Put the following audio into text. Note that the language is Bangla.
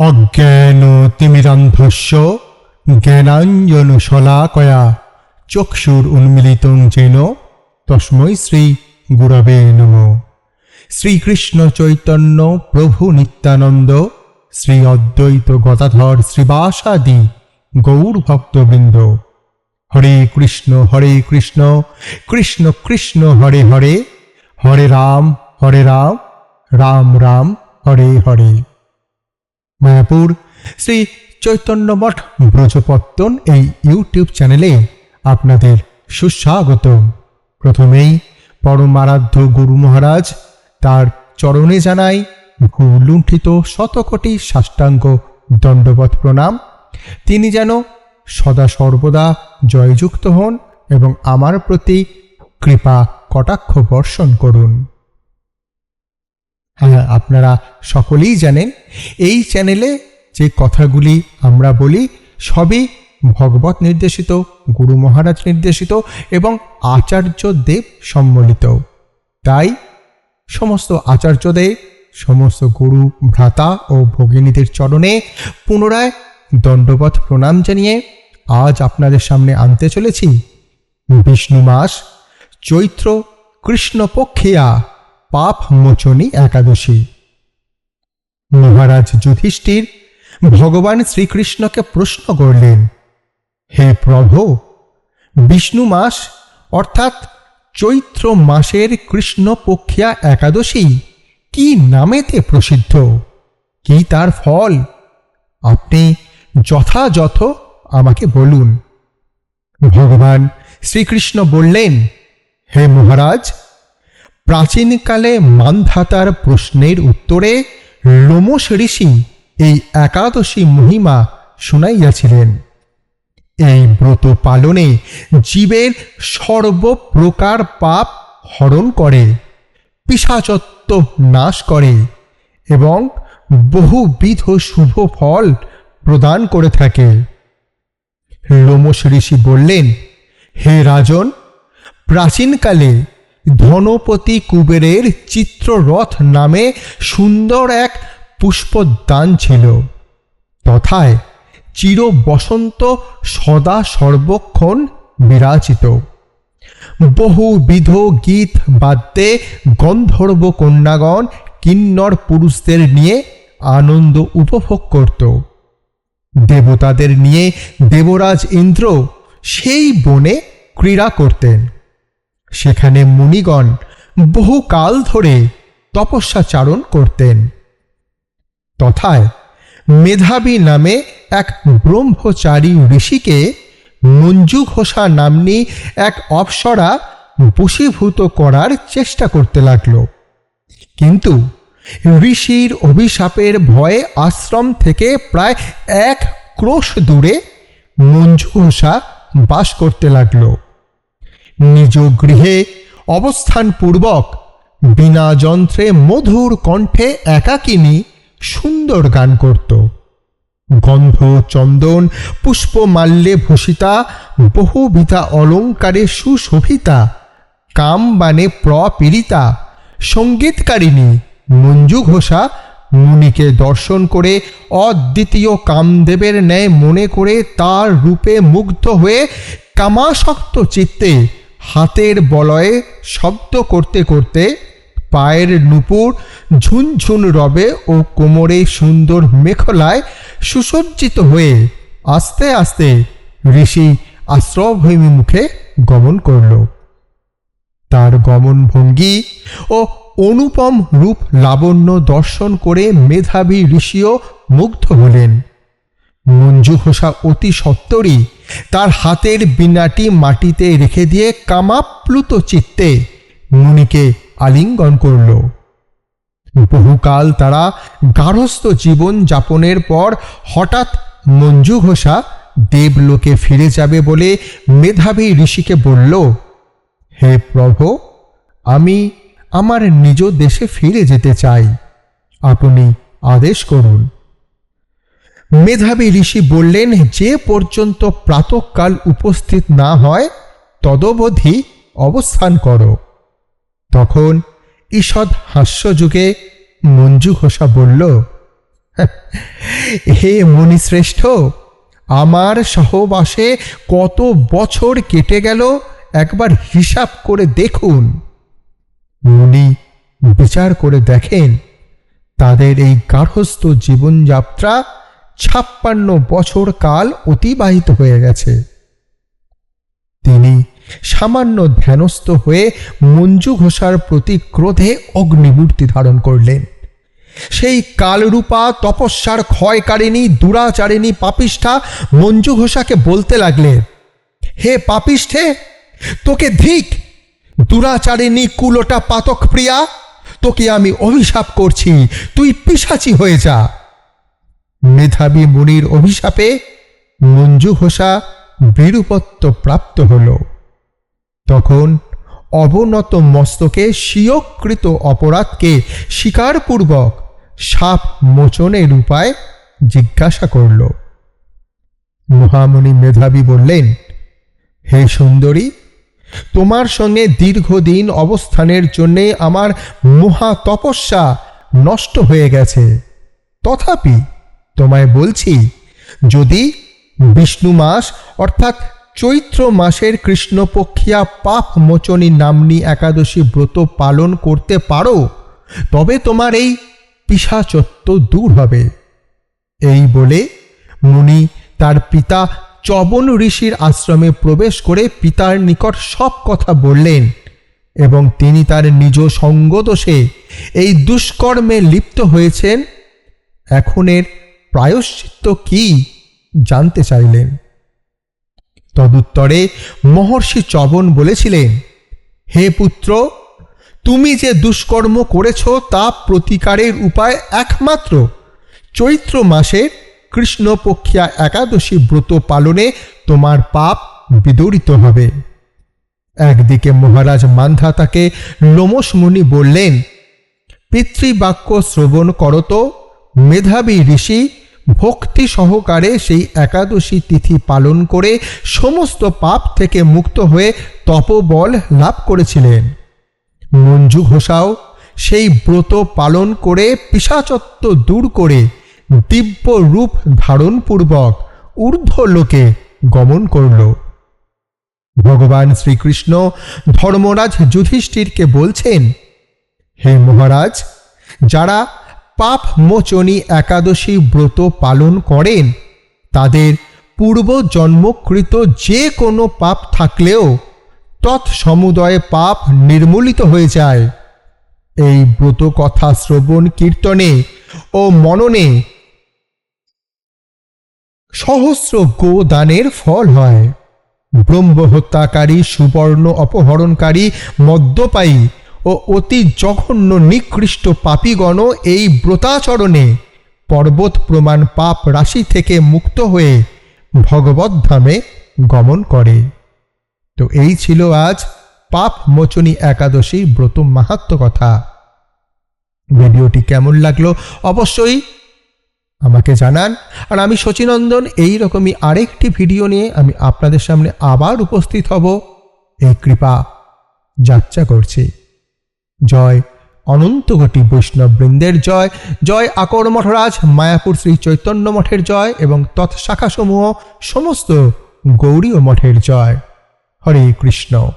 অজ্ঞান তিমিরান্ধস্য শলাকয়া চক্ষুর উন্মিলিতং যেন তস্মৈ শ্রী গুরবে নম। শ্রীকৃষ্ণ চৈতন্য প্রভু নিত্যানন্দ, শ্রী অদ্বৈত গদাধর শ্রীবাসাদি গৌর ভক্তবৃন্দ হরে কৃষ্ণ হরে কৃষ্ণ কৃষ্ণ কৃষ্ণ, হরে হরে হরে রাম হরে রাম রাম রাম, হরে হরে। মায়াপুর। শ্রী চৈতন্য মঠ ব্রজপত্তন এই ইউটিউব চ্যানেলে আপনাদের সুস্বাগত। প্রথমেই পরমারাধ্য গুরু মহারাজ তার চরণে জানাই ভূলুণ্ঠিত শতকোটি সাষ্টাঙ্গ দণ্ডবত প্রণাম। তিনি যেন সদা সর্বদা জয়যুক্ত হন এবং আমার প্রতি কৃপা কটাক্ষ বর্ষণ করুন। হ্যাঁ আপনারা সকলেই জানেন, এই চ্যানেলে যে কথাগুলি আমরা বলি, সবই ভগবত নির্দেশিত, গুরু মহারাজ নির্দেশিত এবং আচার্য দেব সম্মিলিত তাই সমস্ত আচার্যদের, সমস্ত গুরু ভ্রাতা ও ভগিনীদের চরণে পুনরায় দণ্ডবত প্রণাম জানিয়ে আজ আপনাদের সামনে আনতে চলেছি। বিষ্ণু মাস, চৈত্র কৃষ্ণপক্ষিয়া। পাপ মোচনী একাদশী। মহারাজ যুধিষ্ঠির ভগবান শ্রীকৃষ্ণকে প্রশ্ন করলেন, হে প্রভু, বিষ্ণু মাস অর্থাৎ চৈত্র মাসের কৃষ্ণপক্ষিয়া একাদশী কি নামেতে প্রসিদ্ধ? কি তার ফল? আপনি যথাযথ আমাকে বলুন। ভগবান শ্রীকৃষ্ণ বললেন, হে মহারাজ প্রাচীনকালে মানধাতার প্রশ্নের উত্তরে লোমস ঋষি এই একাদশী মহিমা শুনাইয়াছিলেন। এই ব্রত পালনে জীবের সর্বপ্রকার পাপ হরণ করে পিসাচত্ব নাশ করে এবং বহুবিধ শুভ ফল প্রদান করে থাকে। লোমস ঋষি বললেন, হে রাজন, প্রাচীনকালে ধনপতি কুবেরের চিত্ররথ নামে সুন্দর এক পুষ্পদান ছিল। তথায় চির বসন্ত সদা সর্বক্ষণ বিরাজিত। বহুবিধ গীত বাদ্যে গন্ধর্ব কন্যাগণ কিন্নর পুরুষদের নিয়ে আনন্দ উপভোগ করত। দেবতাদের নিয়ে দেবরাজ ইন্দ্র সেই বনে ক্রীড়া করতেন। সেখানে মুনিগণ বহুকাল ধরে তপস্যাচারণ করতেন। তথায় মেধাবী নামে এক ব্রহ্মচারী ঋষিকে মঞ্জু ঘোষা নাম্নী এক অপ্সরা বশীভূত করার চেষ্টা করতে লাগল। কিন্তু ঋষির অভিশাপের ভয়ে আশ্রম থেকে প্রায় এক ক্রোশ দূরে মঞ্জু ঘোষা বাস করতে লাগল। নিজ গৃহে অবস্থানপূর্বক বিনা যন্ত্রে মধুর কণ্ঠে একাকিনী সুন্দর গান করত। গন্ধ, চন্দন, পুষ্পমাল্যে ভূষিতা, বহুবিধা অলঙ্কারে সুশোভিতা কাম কামবানে প্রপীড়িতা, সঙ্গীতকারিণী, মঞ্জু ঘোষা মুনিকে দর্শন করে অদ্বিতীয় কামদেবের ন্যায় মনে করে তার রূপে মুগ্ধ হয়ে কামাসক্ত চিত্তে হাতের বলয়ে শব্দ করতে করতে পায়ের নুপুর ঝুনঝুন রবে ও কোমরে সুন্দর মেখলায় সুসজ্জিত হয়ে আস্তে আস্তে ঋষি আশ্রভূমি মুখে গমন করল। তার গমন ভঙ্গি ও অনুপম রূপ লাবণ্য দর্শন করে মেধাবী ঋষিও মুগ্ধ হলেন। মঞ্জু ঘোষা অতি সত্তরই তার হাতের বিনাটি মাটিতে রেখে দিয়ে কামাপ্লুত চিত্তে মুনিকে আলিঙ্গন করল। বহুকাল তারা গার্হস্থ জীবন যাপনের পর হঠাৎ মঞ্জু ঘোষা দেবলোকে ফিরে যাবে বলে মেধাবী ঋষিকে বলল, হে প্রভু, আমি আমার নিজ দেশে ফিরে যেতে চাই। আপনি আদেশ করুন। মেধাবী ঋষি বললেন, যে পর্যন্ত প্রাতকাল উপস্থিত না হয়, তদবধি অবস্থান করো। তখন ঈষৎ হাস্যযুগে মঞ্জু ঘোষা বলল, হে মুনিশ্রেষ্ঠ, আমার সহবাসে কত বছর কেটে গেল, একবার হিসাব করে দেখুন। মুনি বিচার করে দেখেন, তাদের এই গার্হস্থ জীবনযাত্রা ছাপ্পান্ন বছর কাল অতিবাহিত হয়ে গেছে। তিনি সামান্য ধ্যানস্থ হয়ে মঞ্জু ঘোষার প্রতি ক্রোধে অগ্নিমূর্তি ধারণ করলেন। সেই কালরূপা, তপস্যার ক্ষয়কারিণী, দুরাচারিণী পাপিষ্ঠা মঞ্জু ঘোষাকে বলতে লাগলেন, হে পাপিষ্ঠে, তোকে ধিক, দুরাচারিণী কুলোটা পাতক প্রিয়া, তোকে আমি অভিশাপ করছি, তুই পিসাচি হয়ে যা। মেধাবী মুনির অভিশাপে মঞ্জু ঘোষা বীরুপত্য প্রাপ্ত হল। তখন অবনত মস্তকে স্বীয়কৃত অপরাধকে স্বীকারপূর্বক সাপ মোচনের উপায় জিজ্ঞাসা করল। মহামণি মেধাবী বললেন, হে সুন্দরী, তোমার সঙ্গে দীর্ঘদিন অবস্থানের জন্যে আমার মহা তপস্যা নষ্ট হয়ে গেছে। তথাপি তোমায় বলছি, যদি বিষ্ণু মাস, অর্থাৎ চৈত্র মাসের কৃষ্ণপক্ষিয়া পাপ মোচনী নাম্নী একাদশী ব্রত পালন করতে পারো, তবে তোমার এই পিসাচত্ব দূর হবে। এই বলে মুনি তার পিতা চবন ঋষির আশ্রমে প্রবেশ করে পিতার নিকট সব কথা বললেন এবং তিনি তার নিজ সঙ্গদোষে এই দুষ্কর্মে লিপ্ত হয়েছেন। এখন এর প্রায়শ্চিত্ত কি জানতে চাইলেন? তদুত্তরে মহর্ষি চবন বলেছিলেন, হে পুত্র, তুমি যে দুষ্কর্ম করেছ তা প্রতিকারের উপায় একমাত্র। চৈত্র মাসের কৃষ্ণপক্ষিয়া একাদশী ব্রত পালনে তোমার পাপ বিদরিত হবে। একদিকে মহারাজ মান্ধা তাকে লোমস মুনি বললেন, পিতৃবাক্য শ্রবণ করত মেধাবী ঋষি ভক্তি সহকারে সেই একাদশী তিথি পালন করে সমস্ত পাপ থেকে মুক্ত হয়ে তপবল লাভ করেছিলেন। মঞ্জু ঘোষাও সেই ব্রত পালন করে পিসাচত্ব দূর করে দিব্য রূপ ধারণপূর্বক ঊর্ধ্বলোকে গমন করল। ভগবান শ্রীকৃষ্ণ ধর্মরাজ যুধিষ্ঠিরকে বলছেন, হে মহারাজ, যারা পাপ মোচনী একাদশী ব্রত পালন করেন। তাদের পূর্ব জন্মকৃত যে কোনো পাপ থাকলেও তৎসমুদয়ে পাপ নির্মূলিত হয়ে যায়। এই ব্রত কথা শ্রবণ, কীর্তনে ও মননে সহস্র গোদানের ফল হয়। ব্রহ্ম হত্যাকারী সুবর্ণ অপহরণকারী, মদ্যপায়ী ও অতি জঘন্য নিকৃষ্ট পাপীগণ এই ব্রতাচরণে পর্বত প্রমাণ পাপ রাশি থেকে মুক্ত হয়ে ভগবত ধামে গমন করে। তো এই ছিল আজ পাপ মোচনী একাদশী ব্রত মাহাত্ম কথা। ভিডিওটি কেমন লাগল অবশ্যই আমাকে জানান। আর আমি শচীনন্দন, এই রকমই আরেকটি ভিডিও নিয়ে আমি আপনাদের সামনে আবার উপস্থিত হব। এই কৃপা যাত্রা করছি। জয়। অনন্তঘটি বৈষ্ণব বৃন্দের জয়। জয় আকর মঠরাজ, মায়াপুর শ্রী চৈতন্য মঠের জয় এবং তৎশাখাসমূহ সমস্ত গৌরীয় মঠের জয়। হরে কৃষ্ণ।